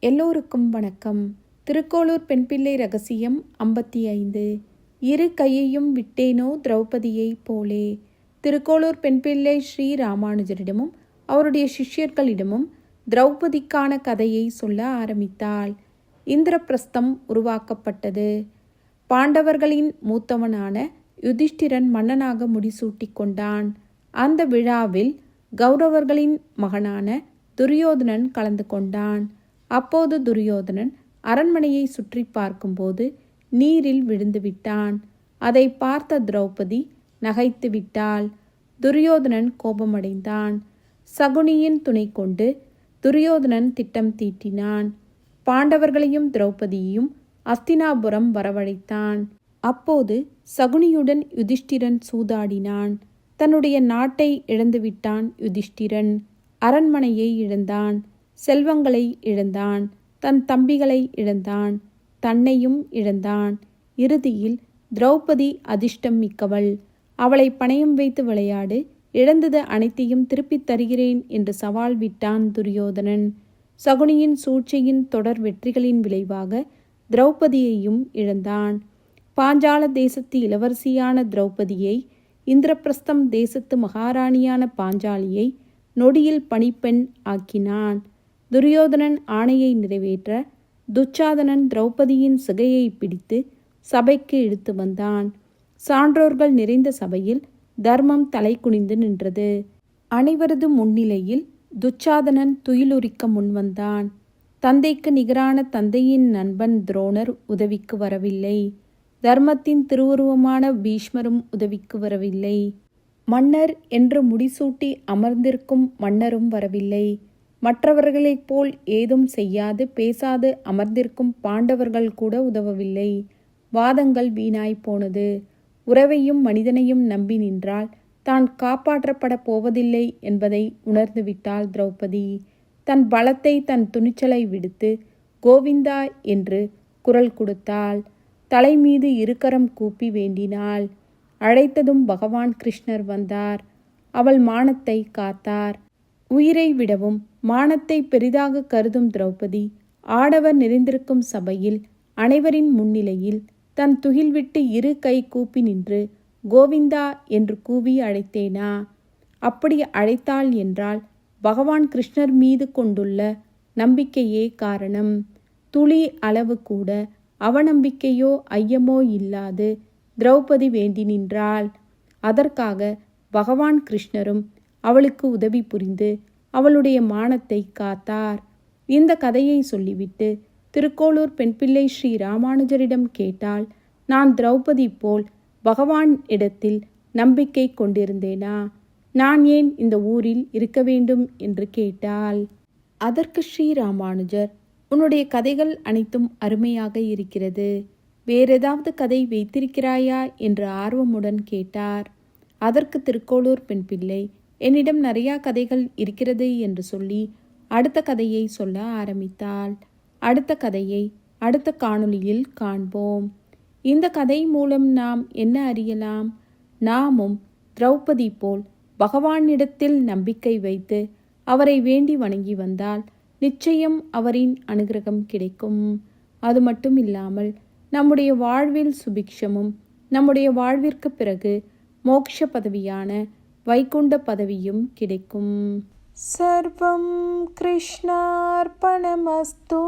எல்லோருக்கும் வணக்கம். திருக்கோளூர் பெண்பிள்ளை ரகசியம் ஐம்பத்தி ஐந்து. இரு கையையும் விட்டேனோ திரௌபதியைப் போலே. திருக்கோளூர் பெண்பிள்ளை ஸ்ரீ ராமானுஜரிடமும் அவருடைய சிஷ்யர்களிடமும் திரௌபதிக்கான கதையை சொல்ல ஆரம்பித்தாள். இந்திரபிரஸ்தம் உருவாக்கப்பட்டது. பாண்டவர்களின் மூத்தவனான யுதிஷ்டிரன் மன்னனாக முடிசூட்டிக் கொண்டான். அந்த விழாவில் கௌரவர்களின் மகனான துரியோதனன் கலந்து கொண்டான். அப்போது துரியோதனன் அரண்மனையை சுற்றி பார்க்கும்போது நீரில் விழுந்து விட்டான். அதை பார்த்த திரௌபதி நகைத்து விட்டாள். துரியோதனன் கோபமடைந்தான். சகுனியின் துணை கொண்டு துரியோதனன் திட்டம் தீட்டினான். பாண்டவர்களையும் திரௌபதியையும் அஸ்தினாபுரம் வரவழைத்தான். அப்போது சகுனியுடன் யுதிஷ்டிரன் சூதாடினான். தன்னுடைய நாட்டை இழந்துவிட்டான் யுதிஷ்டிரன். அரண்மனையை இழந்தான். செல்வங்களை இழந்தான் தன் தம்பிகளை இழந்தான் தன்னையும் இழந்தான். இறுதியில் திரௌபதி அதிர்ஷ்டம் மிக்கவள். அவளை பணயம் வைத்து விளையாடு இழந்தது அனைத்தையும் திருப்பித் தருகிறேன் என்று சவால் விட்டான் துரியோதனன். சகுனியின் சூழ்ச்சியின் தொடர் வெற்றிகளின் விளைவாக திரௌபதியையும் இழந்தான். பாஞ்சால தேசத்து இளவரசியான திரௌபதியை இந்திரபிரஸ்தம் தேசத்து மகாராணியான பாஞ்சாலியை நொடியில் பணிப்பெண் ஆக்கினான். துரியோதனன் ஆணையை நிறைவேற்ற துச்சாதனன் திரௌபதியின் சிகையை பிடித்து சபைக்கு இழுத்து வந்தான். சான்றோர்கள் நிறைந்த சபையில் தர்மம் தலை குனிந்து நின்றது. அனைவரது முன்னிலையில் துச்சாதனன் துயிலுரிக்க முன்வந்தான் தந்தைக்கு நிகரான தந்தையின் நண்பன் துரோணர் உதவிக்கு வரவில்லை. தர்மத்தின் திருவுருவமான பீஷ்மரும் உதவிக்கு வரவில்லை. மன்னர் என்று முடிசூட்டி அமர்ந்திருக்கும் மன்னரும் வரவில்லை. மற்றவர்களைப் போல் ஏதும் செய்யாது பேசாது அமர்ந்திருக்கும் பாண்டவர்கள் கூட உதவவில்லை. வாதங்கள் வீணாய் போனது. உறவையும் மனிதனையும் நம்பி நின்றால் தான் காப்பாற்றப்பட போவதில்லை என்பதை உணர்ந்துவிட்டாள் திரௌபதி. தன் பலத்தை தன் துணிச்சலை விடுத்து கோவிந்தா என்று குரல் கொடுத்தாள். தலை மீது இருக்கரம் கூப்பி வேண்டினாள். அழைத்ததும் பகவான் கிருஷ்ணர் வந்தார். அவள் மானத்தை காத்தார். உயிரை விடவும் மானத்தை பெரிதாக கருதும் திரௌபதி ஆடவர் நிறைந்திருக்கும் சபையில் அனைவரின் முன்னிலையில் தன் துகில் விட்டு இரு கை கூப்பி நின்று கோவிந்தா என்று கூவி அழைத்தேனா? அப்படி அழைத்தாள் என்றால் பகவான் கிருஷ்ணர் மீது கொண்டுள்ள நம்பிக்கையே காரணம். துளி அளவு கூட அவநம்பிக்கையோ ஐயமோ இல்லாது திரௌபதி வேண்டி நின்றாள். அதற்காக பகவான் கிருஷ்ணரும் அவளுக்கு உதவி புரிந்து அவளுடைய மானத்தை காத்தார். இந்த கதையை சொல்லிவிட்டு திருக்கோளூர் பெண்பிள்ளை ஸ்ரீ ராமானுஜரிடம் கேட்டால் நான் திரௌபதி போல் பகவான் இடத்தில் நம்பிக்கை கொண்டிருந்தேனா? நான் ஏன் இந்த ஊரில் இருக்க வேண்டும்? என்று கேட்டாள். அதற்கு ஸ்ரீ ராமானுஜர் உன்னுடைய கதைகள் அனைத்தும் அருமையாக இருக்கிறது. வேறேதாவது கதை வைத்திருக்கிறாயா? என்று ஆர்வமுடன் கேட்டார். அதற்கு திருக்கோளூர் பெண் பிள்ளை என்னிடம் நிறையா கதைகள் இருக்கிறது என்று சொல்லி அடுத்த கதையை சொல்ல ஆரம்பித்தாள். அடுத்த கதையை அடுத்த காணொளியில் காண்போம். இந்த கதை மூலம் நாம் என்ன அறியலாம்? நாமும் திரௌபதி போல் பகவானிடத்தில் நம்பிக்கை வைத்து அவரை வேண்டி வணங்கி வந்தால் நிச்சயம் அவரின் அனுகிரகம் கிடைக்கும். அது மட்டும் இல்லாமல் நம்முடைய வாழ்வில் சுபிக்ஷமும் நம்முடைய வாழ்விற்கு பிறகு மோக்ஷ பதவியான வைகுண்ட பதவியும் கிடைக்கும். சர்வம் கிருஷ்ணார்பணமஸ்தூ.